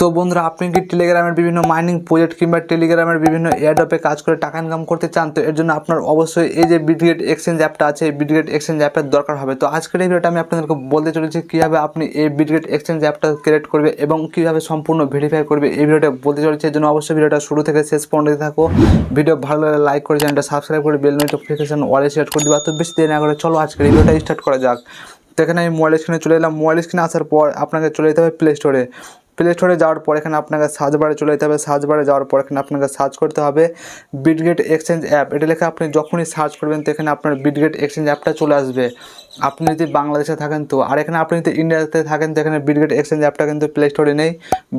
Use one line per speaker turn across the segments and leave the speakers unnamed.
তো বন্ধুরা, আপনি কি টেলিগ্রামের বিভিন্ন মাইনিং প্রজেক্ট কিংবা টেলিগ্রামের বিভিন্ন এয়ারডপে কাজ করে টাকা ইনকাম করতে চান? তো এর জন্য আপনার অবশ্যই এই যে বিডগেট এক্সচেঞ্জ অ্যাপটা আছে, এই বিডগেট এক্সচেঞ্জ অ্যাপের দরকার হবে। তো আজকের এই ভিডিওটা আমি আপনাদেরকে বলতে চলেছি কীভাবে আপনি এই বিডগেট এক্সচেঞ্জ অ্যাপটা ক্রিয়েট করবে এবং কীভাবে সম্পূর্ণ ভেরিফাই করবে। এই ভিডিওটা বলতে চলেছি, এর জন্য অবশ্যই ভিডিওটা শুরু থেকে শেষ পর্যন্ত থাকো ভিডিও ভালো লাগলে লাইক করে চ্যানেলটা সাবস্ক্রাইব করে বেল নোটিফিকেশন ওয়ালে সেট করে দিবা। তো বেশি দেরি না করে চলো আজকের এই ভিডিওটা স্টার্ট করা যাক। তো এখানে আমি মোবাইল স্ক্রিনে চলে এলাম। মোবাইল স্ক্রিনে আসার পর আপনাকে চলে যেতে হবে প্লে স্টোরে প্লে স্টোরে যাওয়ার পর এখানে আপনাকে সার্চ বারে চলে যেতে হবে। সার্চ বারে যাওয়ার পর এখানে আপনাকে সার্চ করতে হবে বিটগেট এক্সচেঞ্জ অ্যাপ এটা লেখা আপনি যখনই সার্চ করবেন, তো এখানে আপনার বিটগেট এক্সচেঞ্জ অ্যাপটা চলে আসবে। আপনি যদি বাংলাদেশে থাকেন তো, আর এখানে আপনি যদি ইন্ডিয়াতে থাকেন তো, এখানে বিটগেট এক্সচেঞ্জ অ্যাপটা কিন্তু প্লে স্টোরে নেই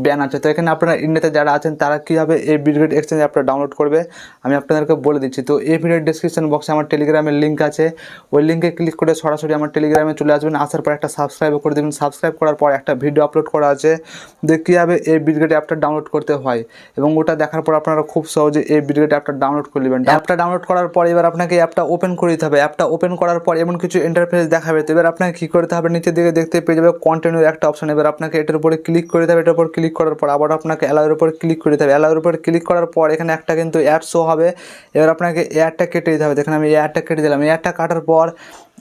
ব্যান আছে। তো এখানে আপনারা ইন্ডিয়াতে যারা আছেন, তারা কীভাবে এই বিটগেট এক্সচেঞ্জ অ্যাপটা ডাউনলোড করবে, আমি আপনাদেরকে বলে দিচ্ছি। তো এই ভিডিওর ডিসক্রিপশন বক্সে আমার টেলিগ্রামের লিঙ্ক আছে। ওই লিঙ্কে ক্লিক করে সরাসরি আমার টেলিগ্রামে চলে আসবেন। আসার পর একটা সাবস্ক্রাইব করে দেবেন। সাবস্ক্রাইব করার পর একটা ভিডিও আপলোড করা আছে, যে কীভাবে এই বিটগেট অ্যাপটা ডাউনলোড করতে হয়। এবং ওটা দেখার পর আপনারা খুব সহজে এই বিটগেট অ্যাপটা ডাউনলোড করে নেবেন। অ্যাপটা ডাউনলোড করার পর এবার আপনাকে অ্যাপটা ওপেন করে দিতে হবে। অ্যাপটা ওপেন করার পর এমন কিছু ইন্টারফেস দেখাবে, তো এবার আপনাকে কী করতে হবে? নিচের দিকে দেখতে পেয়ে যাবে কন্টিনিউ একটা অপশন এবার আপনাকে এটার উপরে ক্লিক করে দেবে, এটার উপর ক্লিক করার পর আবার আপনাকে অ্যালাউর উপর ক্লিক করে দিতে হবে অ্যালাউর উপর ক্লিক করার পর এখানে একটা কিন্তু অ্যাড শো হবে। এবার আপনাকে এয়ারটা কেটে দিতে হবে। দেখেন, আমি এয়ারটা কেটে দিলাম। এয়ারটা কাটার পর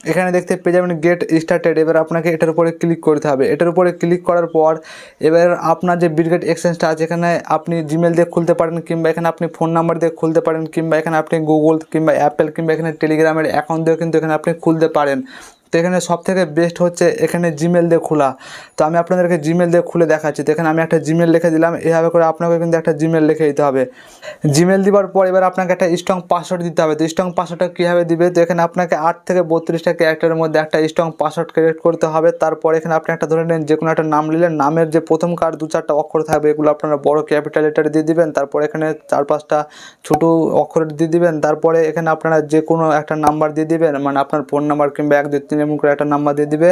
এখানে দেখতে পেয়ে যাবেন গেট স্টার্টেড এবার আপনাকে এটার উপরে ক্লিক করতে হবে। এটার উপরে ক্লিক করার পর এবার আপনার যে বিলগেট এক্সচেঞ্জটা আছে, এখানে আপনি জিমেল দিয়ে খুলতে পারেন কিংবা এখানে আপনি ফোন নাম্বার দিয়ে খুলতে পারেন কিংবা এখানে আপনি গুগল কিংবা অ্যাপেল কিংবা এখানে টেলিগ্রামের অ্যাকাউন্ট দিয়েও কিন্তু এখানে আপনি খুলতে পারেন। তো এখানে সব থেকে বেস্ট হচ্ছে এখানে জিমেল দিয়ে খোলা। তো আমি আপনাদেরকে জিমেল দিয়ে খুলে দেখাচ্ছি। তো এখানে আমি একটা জিমেল লিখে দিলাম। এভাবে করে আপনাকে কিন্তু একটা জিমেল লিখে দিতে হবে। জিমেল দেওয়ার পর এবার আপনাকে একটা স্ট্রং পাসওয়ার্ড দিতে হবে। তো স্ট্রং পাসওয়ার্ডটা কীভাবে দিবে? তো এখানে আপনাকে আট থেকে বত্রিশটা ক্যারেক্টারের মধ্যে একটা স্ট্রং পাসওয়ার্ড ক্রিয়েট করতে হবে। তারপর এখানে আপনি একটা ধরে নেন যে কোনো একটা নাম নিলেন, নামের যে প্রথম কার দু চারটা অক্ষর থাকবে, এগুলো আপনারা বড় ক্যাপিটাল লেটারে দিয়ে দিবেন। তারপর এখানে চার পাঁচটা ছোটো অক্ষর দিয়ে দিবেন। তারপরে এখানে আপনারা যে কোনো একটা নাম্বার দিয়ে দিবেন মানে আপনার ফোন নাম্বার কিংবা এক, দুই, তিন এমন করে একটা নাম্বার দিয়ে দিবে।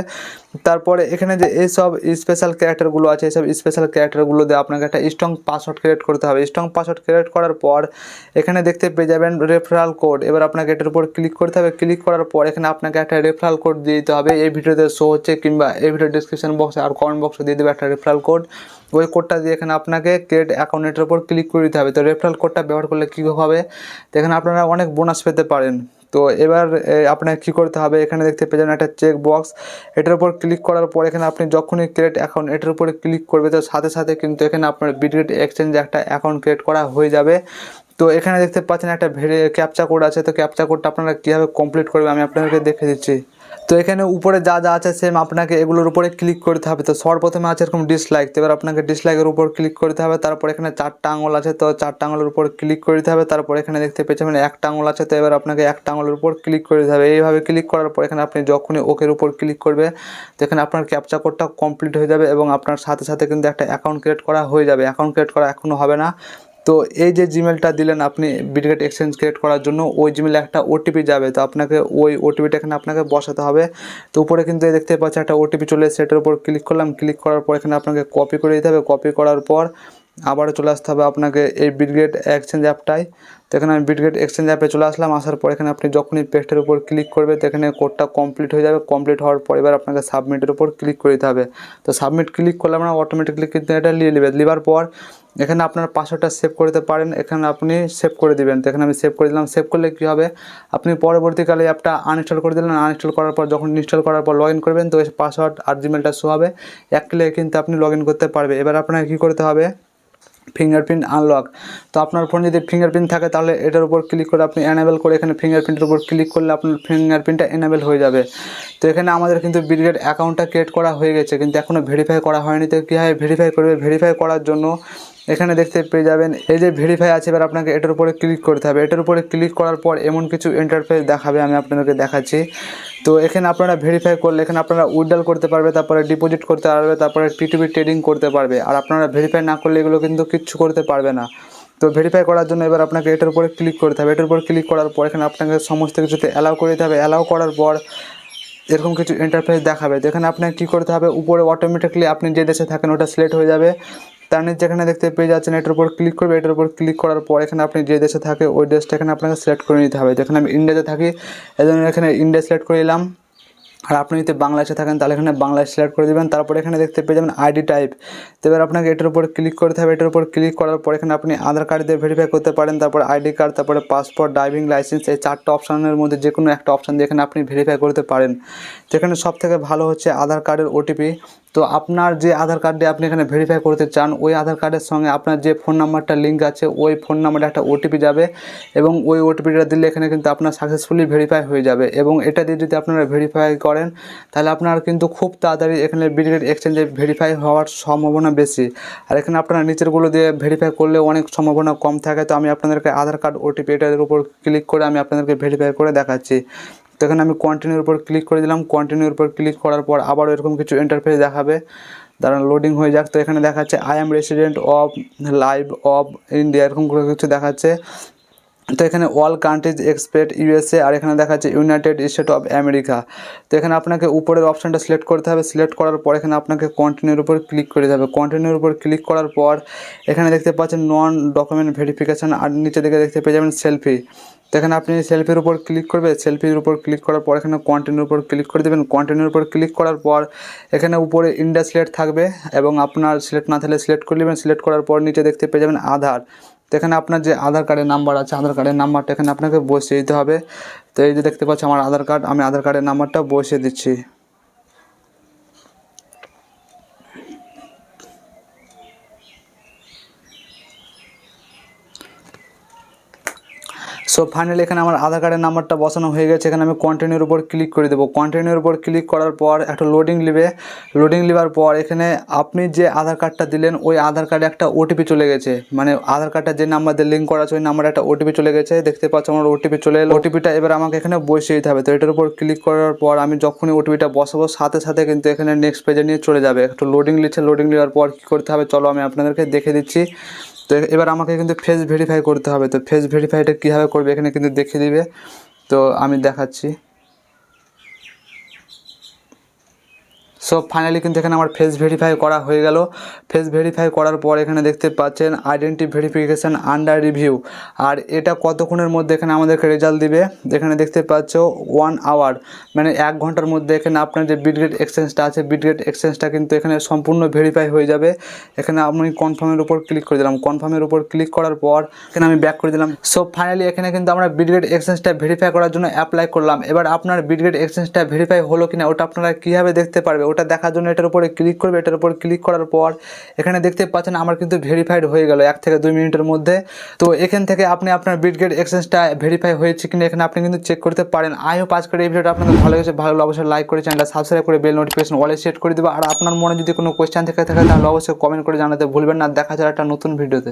তারপরে এখানে যে এইসব স্পেশাল ক্যারেক্টারগুলো আছে এইসব স্পেশাল ক্যারেক্টারগুলো দিয়ে আপনাকে একটা স্ট্রং পাসওয়ার্ড ক্রিয়েট করতে হবে। স্ট্রং পাসওয়ার্ড ক্রিয়েট করার পর এখানে দেখতে পেয়ে যাবেন রেফারাল কোড এবার আপনাকে এটার উপর ক্লিক করতে হবে। ক্লিক করার পর এখানে আপনাকে একটা রেফারাল কোড দিয়ে দিতে হবে। এই ভিডিওতে শো হচ্ছে কিংবা এই ভিডিও ডিসক্রিপশন বক্সে আর কমেন্ট বক্সে দিয়ে দেবে একটা রেফারাল কোড ওই কোডটা দিয়ে এখানে আপনাকে ক্রিয়েট অ্যাকাউন্টের উপর ক্লিক করে দিতে হবে। তো রেফারাল কোডটা ব্যবহার করলে কী হবে? এখানে আপনারা অনেক বোনাস পেতে পারেন। তো এবার আপনার কি করতে হবে? এখানে দেখতে পেয়ে যাবেন একটা চেক বক্স এটার উপর ক্লিক করার পর এখানে আপনি যখনই ক্রিয়েট অ্যাকাউন্ট এটার উপরে ক্লিক করবে তো সাথে সাথে কিন্তু এখানে আপনার বিডিট এক্সচেঞ্জ একটা অ্যাকাউন্ট ক্রিয়েট করা হয়ে যাবে। তো এখানে দেখতে পাচ্ছেন একটা ভেরি ক্যাপচা কোড আছে। তো ক্যাপচা কোডটা আপনারা কীভাবে কমপ্লিট করবে আমি আপনাদেরকে দেখে দিচ্ছি। তো এখানে উপরে যা যা আছে সেম আপনাকে এগুলোর উপরে ক্লিক করতে হবে। তো সর্বপ্রথমে আছে এরকম ডিসলাইক তো এবার আপনাকে ডিসলাইকের উপর ক্লিক করতে হবে। তারপর এখানে চারটা আঙুল আছে, তো চারটা আঙুলের উপর ক্লিক করে দিতে হবে। তারপর এখানে দেখতে পেয়েছেন একটা আঙুল আছে, তো এবার আপনাকে একটা আঙুলের উপর ক্লিক করতে হবে। এইভাবে ক্লিক করার পর এখানে আপনি যখনই ওকের উপর ক্লিক করবে, তো এখানে আপনার ক্যাপচা কোডটা কমপ্লিট হয়ে যাবে এবং আপনার সাথে সাথে কিন্তু একটা অ্যাকাউন্ট ক্রিয়েট করা হয়ে যাবে। অ্যাকাউন্ট ক্রিয়েট করা এখনও হবে না। তো এই যে জিমেলটা দিলেন আপনি বিটগেট এক্সচেঞ্জ ক্রিয়েট করার জন্য, ওই জিমেলে একটা ওটিপি যাবে। তো আপনাকে ওই ওটিপিটা এখানে আপনাকে বসাতে হবে। তো উপরে কিন্তু দেখতে পাচ্ছি একটা ওটিপি চলে সেটার উপর ক্লিক করলাম। ক্লিক করার পর এখানে আপনাকে কপি করে দিতে হবে। কপি করার পর আবারও চলে আসতে হবে আপনাকে এই বিটগেট এক্সচেঞ্জ অ্যাপটায় তো এখানে আমি বিটগেট এক্সচেঞ্জ অ্যাপে চলে আসলাম। আসার পর এখানে আপনি যখনই পেস্টের উপর ক্লিক করবে তো এখানে কোডটা কমপ্লিট হয়ে যাবে। কমপ্লিট হওয়ার পর এবার আপনাকে সাবমিটের উপর ক্লিক করে দিতে হবে। তো সাবমিট ক্লিক করলে আমরা অটোমেটিকলি কিন্তু এটা নিয়ে নেবে। নেবার পর এখানে আপনার পাসওয়ার্ডটা সেভ করে দিতে পারেন, এখানে আপনি সেভ করে দিবেন। তো এখানে আমি সেভ করে দিলাম। সেভ করলে কী হবে? আপনি পরবর্তীকালে অ্যাপটা আনইনস্টল করে দিলেন। আনইনস্টল করার পর যখন ইনস্টল করার পর লগ করবেন, তো পাসওয়ার্ড আর জিমেলটা শো হবে। এক ক্লিকে কিন্তু আপনি লগ করতে পারবে। এবার আপনাকে কী করতে হবে? ফিঙ্গারপ্রিন্ট আনলক তো আপনার ফোনে যদি ফিঙ্গারপ্রিন্ট থাকে, তাহলে এটার উপর ক্লিক করে আপনি এনেবেল করে এখানে ফিঙ্গারপ্রিন্টের উপর ক্লিক করলে আপনার ফিঙ্গারপ্রিন্টটা এনেবেল হয়ে যাবে। তো এখানে আমাদের কিন্তু বিটগেট অ্যাকাউন্টটা ক্রিয়েট করা হয়ে গেছে। কিন্তু এখনও ভেরিফাই করা হয়নি। তো কীভাবে ভেরিফাই করবে। ভেরিফাই করার জন্য এখানে দেখতে পেয়ে যাবেন, এই যে ভেরিফাই আছে, এবার আপনাকে এটার উপরে ক্লিক করতে হবে। এটার উপরে ক্লিক করার পর এমন কিছু ইন্টারফেস দেখাবে, আমি আপনাদেরকে দেখাচ্ছি। তো এখানে আপনারা ভেরিফাই করলে, এখানে আপনারা উইড্রল করতে পারবে, তারপরে ডিপোজিট করতে পারবে, তারপরে পিটুপি ট্রেডিং করতে পারবে। আর আপনারা ভেরিফাই না করলে এগুলো কিন্তু কিচ্ছু করতে পারবে না। তো ভেরিফাই করার জন্য এবার আপনাকে এটার উপরে ক্লিক করতে হবে। এটার উপর ক্লিক করার পর এখানে আপনাকে সমস্ত কিছুতে অ্যালাউ করে দিতে হবে। অ্যালাউ করার পর এরকম কিছু ইন্টারফেস দেখাবে। যেখানে আপনাকে কী করতে হবে? উপরে অটোমেটিকলি আপনি যে দেশে থাকেন, ওটা সিলেক্ট হয়ে যাবে। তার নিচে যেখানে দেখতে পেয়ে যাচ্ছেন, এটার উপর ক্লিক করবে, এটার উপর ক্লিক করার পর এখানে আপনি যে দেশে থাকে, ওই দেশটা এখানে আপনাকে সিলেক্ট করে নিতে হবে। যেখানে আমি ইন্ডিয়াতে থাকি এই জন্য এখানে ইন্ডিয়া সিলেক্ট করে নিলাম। আর আপনি যদি বাংলাদেশে থাকেন, তাহলে এখানে বাংলাদেশ সিলেক্ট করে দেবেন। তারপর এখানে দেখতে পেয়ে যাবেন আইডি টাইপ এবার আপনাকে এটার উপর ক্লিক করতে হবে। এটার উপর ক্লিক করার পর এখানে আপনি আধার কার্ড দিয়ে ভেরিফাই করতে পারেন। তারপর আইডি কার্ড তারপরে পাসপোর্ট ড্রাইভিং লাইসেন্স এই চারটা অপশানের মধ্যে যে কোনো একটা অপশান দিয়ে এখানে আপনি ভেরিফাই করতে পারেন। তো এখানে সব থেকে ভালো হচ্ছে আধার কার্ডের ওটিপি তো আপনার যে আধার কার্ডে আপনি এখানে ভেরিফাই করতে চান, ওই আধার কার্ডের সঙ্গে আপনার যে ফোন নাম্বারটা লিঙ্ক আছে, ওই ফোন নাম্বারে একটা ওটিপি যাবে এবং ওই ওটিপিটা দিলে এখানে কিন্তু আপনার সাকসেসফুলি ভেরিফাই হয়ে যাবে এবং এটা দিয়ে যদি আপনারা ভেরিফাই করেন, তাহলে আপনার কিন্তু খুব তাড়াতাড়ি এখানে বিডিগেট এক্সচেঞ্জে ভেরিফাই হওয়ার সম্ভাবনা বেশি। আর এখানে আপনারা নিচেরগুলো দিয়ে ভেরিফাই করলে অনেক সম্ভাবনা কম থাকে, তো আমি আপনাদেরকে আধার কার্ড ওটিপি এটার উপর ক্লিক করে আমি আপনাদেরকে ভেরিফাই করে দেখাচ্ছি। তো এখানে আমি কন্টিনিউর উপর ক্লিক করে দিলাম। কন্টিনিউর উপর ক্লিক করার পর আবারও এরকম কিছু ইন্টারফেস দেখাবে। দাঁড়ান লোডিং হয়ে যাক। তো এখানে দেখাচ্ছে I am resident of live of India এরকম করে কিছু দেখাচ্ছে। তো এখানে অল কান্ট্রিজ এক্সপেক্ট ইউএসএ আর এখানে দেখাচ্ছে ইউনাইটেড স্টেট অফ আমেরিকা তো এখানে আপনাকে উপরের অপশানটা সিলেক্ট করতে হবে। সিলেক্ট করার পর এখানে আপনাকে কন্টিনিউর উপর ক্লিক করে হবে। কন্টিনিউর উপর ক্লিক করার পর এখানে দেখতে পাচ্ছেন নন ডকুমেন্ট ভেরিফিকেশান আর নিচে দিকে দেখতে পেয়ে যাবেন সেলফি তো এখানে আপনি সেলফির উপর ক্লিক করবে। সেলফির উপর ক্লিক করার পর এখানে কন্টিনিউর উপর ক্লিক করে দেবেন। কন্টিনিউর উপর ক্লিক করার পর এখানে উপরে ইন্ডিয়া সিলেক্ট থাকবে এবং আপনার সিলেক্ট না থাকলে সিলেক্ট করে নেবেন। সিলেক্ট করার পর নিচে দেখতে পেয়ে যাবেন আধার। তো এখানে আপনার যে আধার কার্ডের নাম্বার আছে, আধার কার্ডের নাম্বারটা এখানে আপনাকে বসিয়ে দিতে হবে। তো এই যে দেখতে পাচ্ছি আমার আধার কার্ড আমি আধার কার্ডের নাম্বারটা বসিয়ে দিচ্ছি। সো ফাইনালি এখানে আমার আধার কার্ডের নাম্বারটা বসানো হয়ে গেছে। এখানে আমি কন্টিনিউর উপর ক্লিক করে দেবো। কন্টিনিউর উপর ক্লিক করার পর একটা লোডিং নেবে। লোডিং নেবার পর এখানে আপনি যে আধার কার্ডটা দিলেন, ওই আধার কার্ডে একটা ওটিপি চলে গেছে। মানে আধার কার্ডটা যে নাম্বার দিয়ে লিঙ্ক করা আছে, ওই নাম্বারে একটা ওটিপি চলে গেছে। দেখতে পাচ্ছ আমার ওটিপি চলে এলো। ওটিপিটা এবার আমাকে এখানে বসিয়ে দিতে হবে। তো এটার উপর ক্লিক করার পর আমি যখনই ওটিপিটা বসাবো, সাথে সাথে কিন্তু এখানে নেক্সট পেজে নিয়ে চলে যাবে। একটু লোডিং নিচ্ছে। লোডিং নেওয়ার পর কী করতে হবে? চলো আমি আপনাদেরকে দেখে দিচ্ছি। তো এবার আমাকে কিন্তু ফেস ভেরিফাই করতে হবে। তো ফেস ভেরিফাইটা কীভাবে করবে এখানে কিন্তু দেখিয়ে দিবে তো আমি দেখাচ্ছি। সো ফাইনালি কিন্তু এখানে আমার ফেস ভেরিফাই করা হয়ে গেল। ফেস ভেরিফাই করার পর এখানে দেখতে পাচ্ছেন আইডেন্টি ভেরিফিকেশান আন্ডার রিভিউ আর এটা কতক্ষণের মধ্যে এখানে আমাদেরকে রেজাল্ট দিবে? এখানে দেখতে পাচ্ছ ওয়ান আওয়ার মানে এক ঘণ্টার মধ্যে এখানে আপনার যে বিটগেট এক্সচেঞ্জটা আছে বিটগেট এক্সচেঞ্জটা কিন্তু এখানে সম্পূর্ণ ভেরিফাই হয়ে যাবে। এখানে আমি কনফার্মের উপর ক্লিক করে দিলাম। কনফার্মের উপর ক্লিক করার পর এখানে আমি ব্যাক করে দিলাম। সো ফাইনালি এখানে কিন্তু আমরা বিটগেট এক্সচেঞ্জটা ভেরিফাই করার জন্য অ্যাপ্লাই করলাম। এবার আপনার বিটগেট এক্সচেঞ্জটা ভেরিফাই হলো কিনা, ওটা আপনারা কীভাবে দেখতে পারবে? ওটা দেখার জন্য এটার উপরে ক্লিক করবে, এটার উপর ক্লিক করার পর এখানে দেখতে পাচ্ছেন আমার কিন্তু ভেরিফাইড হয়ে গেল এক থেকে দুই মিনিটের মধ্যে। তো এখান থেকে আপনি আপনার বিটগেট এক্সচেঞ্জটা ভেরিফাই হয়েছে কিনা এখানে আপনি কিন্তু চেক করতে পারেন। আই হোপ করে এই ভিডিওটা আপনাদের ভালো লেগেছে। ভালো অবশ্যই লাইক করে চ্যানেলটা সাবস্ক্রাইব করে বেল নোটিফিকেশন অলে সেট করে দেবো। আর আপনার মনে যদি কোনো কোয়েশ্চেন থেকে থাকে, তাহলে অবশ্যই কমেন্ট করে জানাতে ভুলবেন না। দেখা যায় একটা নতুন ভিডিওতে।